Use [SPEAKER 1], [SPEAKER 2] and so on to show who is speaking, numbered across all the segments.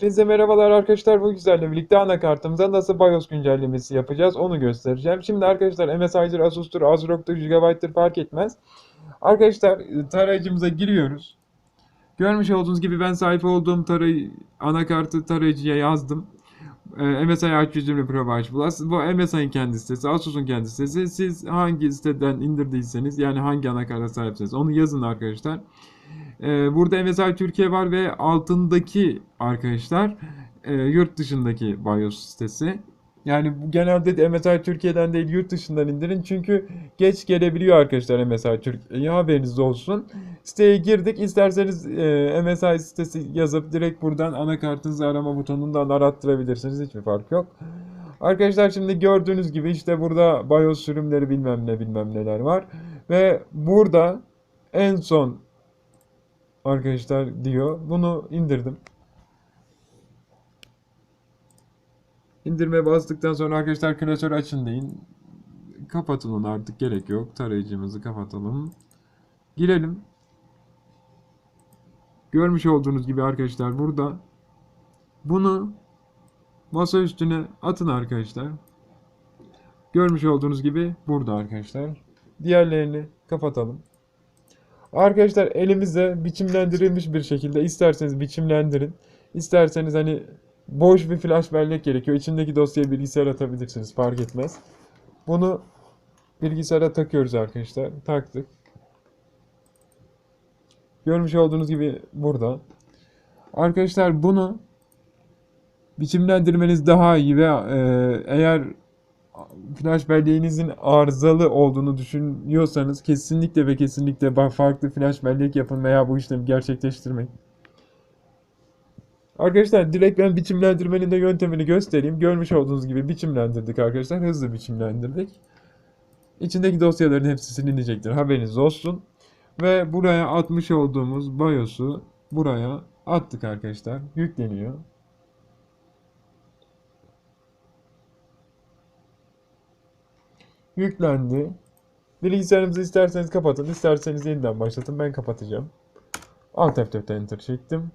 [SPEAKER 1] Hepinize merhabalar arkadaşlar. Bu güzelle birlikte anakartımıza nasıl BIOS güncellemesi yapacağız onu göstereceğim. Şimdi arkadaşlar MSI'dir, Asus'tur, ASRock'tur, Gigabyte'dır fark etmez. Arkadaşlar tarayıcımıza giriyoruz. Görmüş olduğunuz gibi ben sahip olduğum tarayı, anakartı tarayıcıya yazdım. Ee, MSI Arch Çözümlü Pro Baş Plus. Bu MSI'nin kendi sitesi, Asus'un kendi sitesi. Siz hangi siteden indirdiyseniz yani hangi anakarta sahipseniz onu yazın arkadaşlar. Ee, burada MSI Türkiye var ve altındaki arkadaşlar e, yurt dışındaki BIOS sitesi. Yani bu genelde de MSI Türkiye'den değil yurt dışından indirin çünkü geç gelebiliyor arkadaşlar MSI Türkiye'ye haberiniz olsun. Siteye girdik isterseniz e, MSI sitesi yazıp direkt buradan anakartınızı arama butonundan arattırabilirsiniz hiçbir fark yok. Arkadaşlar şimdi gördüğünüz gibi işte burada BIOS sürümleri bilmem ne bilmem neler var. Ve burada en son arkadaşlar diyor. Bunu indirdim. İndirmeye bastıktan sonra arkadaşlar klasör açın deyin. Kapatın onu artık gerek yok. Tarayıcımızı kapatalım. Girelim. Görmüş olduğunuz gibi arkadaşlar burada bunu masa üstüne atın arkadaşlar. Görmüş olduğunuz gibi burada arkadaşlar. Diğerlerini kapatalım. Arkadaşlar elimize biçimlendirilmiş bir şekilde isterseniz biçimlendirin. İsterseniz hani boş bir flash bellek gerekiyor. İçindeki dosyayı bilgisayara atabilirsiniz fark etmez. Bunu bilgisayara takıyoruz arkadaşlar. Taktık. Görmüş olduğunuz gibi burada. Arkadaşlar bunu biçimlendirmeniz daha iyi ve e, eğer flash belleğinizin arızalı olduğunu düşünüyorsanız kesinlikle ve kesinlikle farklı flash bellek yapın veya bu işlemi gerçekleştirmeyin. Arkadaşlar direkt ben biçimlendirmenin de yöntemini göstereyim. Görmüş olduğunuz gibi biçimlendirdik arkadaşlar. Hızlı biçimlendirdik. İçindeki dosyaların hepsi silinecektir. Haberiniz olsun. Ve buraya atmış olduğumuz BIOS'u buraya attık arkadaşlar. Yükleniyor. Yüklendi. Bilgisayarınızı isterseniz kapatın, isterseniz yeniden başlatın. Ben kapatacağım. Alt F4'te enter çektim.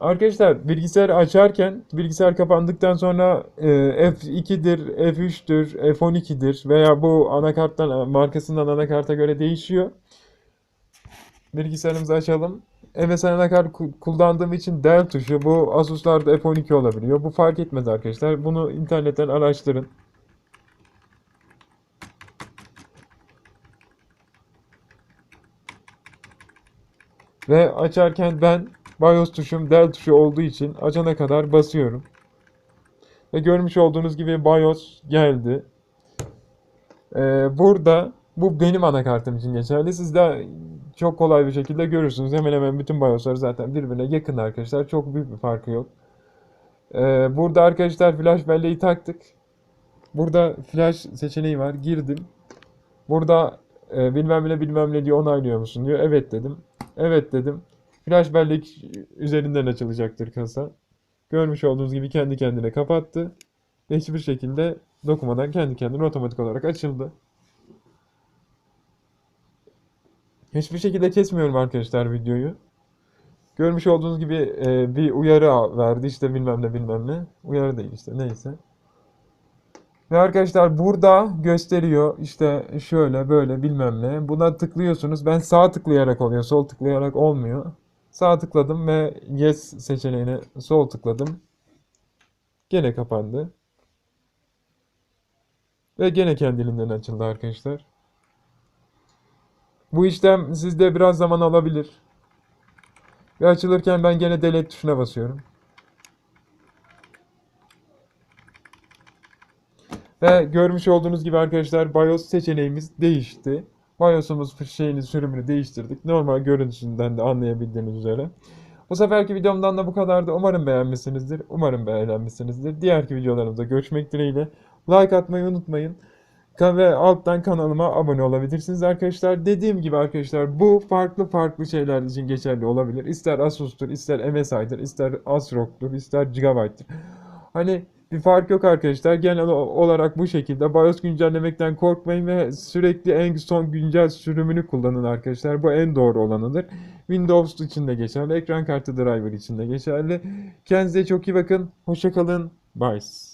[SPEAKER 1] Arkadaşlar bilgisayarı açarken bilgisayar kapandıktan sonra e, F2'dir, F3'tür, F12'dir veya bu anakarttan markasından anakarta göre değişiyor. Bilgisayarımızı açalım. MSI anakart kullandığım için del tuşu bu Asus'larda F12 olabiliyor. Bu fark etmez arkadaşlar. Bunu internetten araştırın. Ve açarken ben BIOS tuşum del tuşu olduğu için açana kadar basıyorum. Ve görmüş olduğunuz gibi BIOS geldi. Ee, burada bu benim anakartım için geçerli. Siz de çok kolay bir şekilde görürsünüz. Hemen hemen bütün BIOS'lar zaten birbirine yakın arkadaşlar. Çok büyük bir farkı yok. Ee, burada arkadaşlar flash belleği taktık. Burada flash seçeneği var. Girdim. Burada e, bilmem ne bilmem ne diyor onaylıyor musun diyor. Evet dedim. Evet dedim. Flash bellek üzerinden açılacaktır kasa. Görmüş olduğunuz gibi kendi kendine kapattı. Hiçbir şekilde dokunmadan kendi kendine otomatik olarak açıldı. Hiçbir şekilde kesmiyorum arkadaşlar videoyu. Görmüş olduğunuz gibi e, bir uyarı verdi işte bilmem ne bilmem ne. Uyarı değil işte neyse. Ve arkadaşlar burada gösteriyor işte şöyle böyle bilmem ne. Buna tıklıyorsunuz. Ben sağ tıklayarak oluyor. Sol tıklayarak olmuyor. Sağ tıkladım ve yes seçeneğine sol tıkladım. Gene kapandı. Ve gene kendiliğinden açıldı arkadaşlar. Bu işlem sizde biraz zaman alabilir. Ve açılırken ben gene delete tuşuna basıyorum. Ve görmüş olduğunuz gibi arkadaşlar BIOS seçeneğimiz değişti. BIOS'umuz şeyini sürümünü değiştirdik. Normal görüntüsünden de anlayabildiğiniz üzere. Bu seferki videomdan da bu kadardı. Umarım beğenmişsinizdir. Umarım beğenmişsinizdir. Diğerki videolarımızda görüşmek dileğiyle. Like atmayı unutmayın. Ve alttan kanalıma abone olabilirsiniz arkadaşlar. Dediğim gibi arkadaşlar bu farklı farklı şeyler için geçerli olabilir. İster Asus'tur, ister MSI'dir, ister ASRock'tur, ister Gigabyte'tir. Hani Bir fark yok arkadaşlar. Genel olarak bu şekilde. BIOS güncellemekten korkmayın ve sürekli en son güncel sürümünü kullanın arkadaşlar. Bu en doğru olanıdır. Windows için de geçerli. Ekran kartı driver için de geçerli. Kendinize çok iyi bakın. Hoşça kalın. Bye.